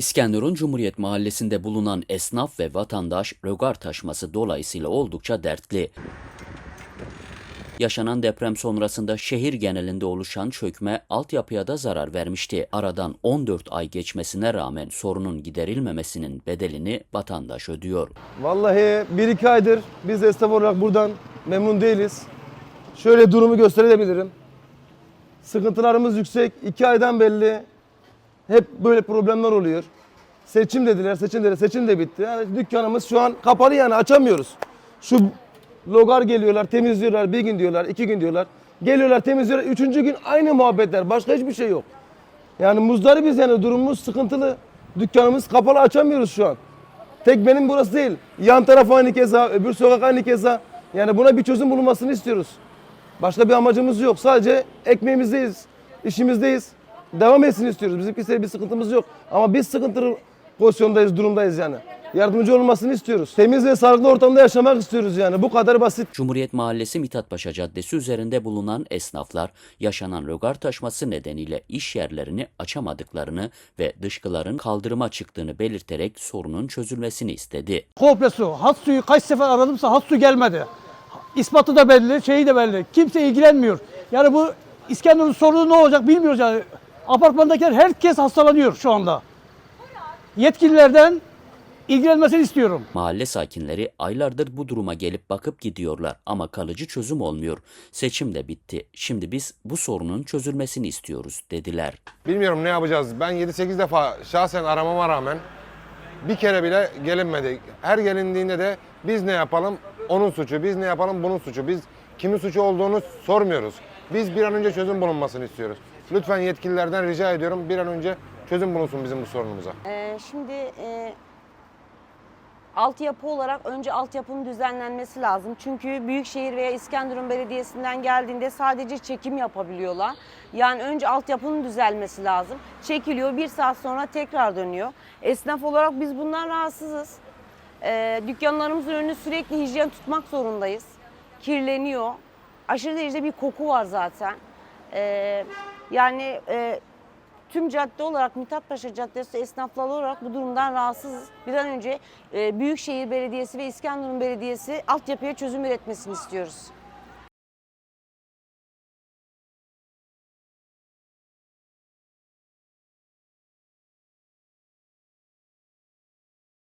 İskenderun Cumhuriyet Mahallesi'nde bulunan esnaf ve vatandaş rögar taşması dolayısıyla oldukça dertli. Yaşanan deprem sonrasında şehir genelinde oluşan çökme altyapıya da zarar vermişti. Aradan 14 ay geçmesine rağmen sorunun giderilmemesinin bedelini vatandaş ödüyor. Vallahi bir iki aydır biz esnaf olarak buradan memnun değiliz. Şöyle durumu gösterebilirim. Sıkıntılarımız yüksek. iki aydan belli hep böyle problemler oluyor. Seçim dediler, seçim dediler, seçim de bitti. Yani dükkanımız şu an kapalı yani açamıyoruz. Şu logar geliyorlar, temizliyorlar, bir gün diyorlar, iki gün diyorlar. Geliyorlar, temizliyorlar, üçüncü gün aynı muhabbetler, başka hiçbir şey yok. Yani muzdaribiz yani durumumuz sıkıntılı. Dükkanımız kapalı açamıyoruz şu an. Tek benim burası değil. Yan taraf aynı keza, öbür sokak aynı keza. Yani buna bir çözüm bulunmasını istiyoruz. Başka bir amacımız yok. Sadece ekmeğimizdeyiz, işimizdeyiz. Devam etsin istiyoruz. Bizim kimseye bir sıkıntımız yok. Ama biz sıkıntılı pozisyondayız, durumdayız yani. Yardımcı olmasını istiyoruz. Temiz ve sağlıklı ortamda yaşamak istiyoruz yani. Bu kadar basit. Cumhuriyet Mahallesi Mithatpaşa Caddesi üzerinde bulunan esnaflar yaşanan rögar taşması nedeniyle iş yerlerini açamadıklarını ve dışkıların kaldırıma çıktığını belirterek sorunun çözülmesini istedi. Komple su. Hat suyu kaç sefer aradımsa hat su gelmedi. İspatı da belli, şeyi de belli. Kimse ilgilenmiyor. Yani bu İskenderun sorunu ne olacak bilmiyoruz yani. Apartmandakiler herkes hastalanıyor şu anda. Yetkililerden ilgilenmesini istiyorum. Mahalle sakinleri aylardır bu duruma gelip bakıp gidiyorlar ama kalıcı çözüm olmuyor. Seçim de bitti. Şimdi biz bu sorunun çözülmesini istiyoruz dediler. Bilmiyorum ne yapacağız. Ben 7-8 defa şahsen aramama rağmen bir kere bile gelinmedi. Her gelindiğinde de biz ne yapalım onun suçu, biz ne yapalım bunun suçu. Biz kimin suçu olduğunu sormuyoruz. Biz bir an önce çözüm bulunmasını istiyoruz. Lütfen yetkililerden rica ediyorum bir an önce çözüm bulunsun bizim bu sorunumuza. Ee, şimdi e, altyapı olarak önce altyapının düzenlenmesi lazım. Çünkü Büyükşehir veya İskenderun Belediyesi'nden geldiğinde sadece çekim yapabiliyorlar. Yani önce altyapının düzelmesi lazım. Çekiliyor bir saat sonra tekrar dönüyor. Esnaf olarak biz bundan rahatsızız. Ee, dükkanlarımızın önünü sürekli hijyen tutmak zorundayız. Kirleniyor. Aşırı derecede bir koku var zaten. Ee, yani e, tüm cadde olarak Mithatpaşa Caddesi esnafları olarak bu durumdan rahatsızız. Bir an önce e, Büyükşehir Belediyesi ve İskenderun Belediyesi altyapıya çözüm üretmesini istiyoruz.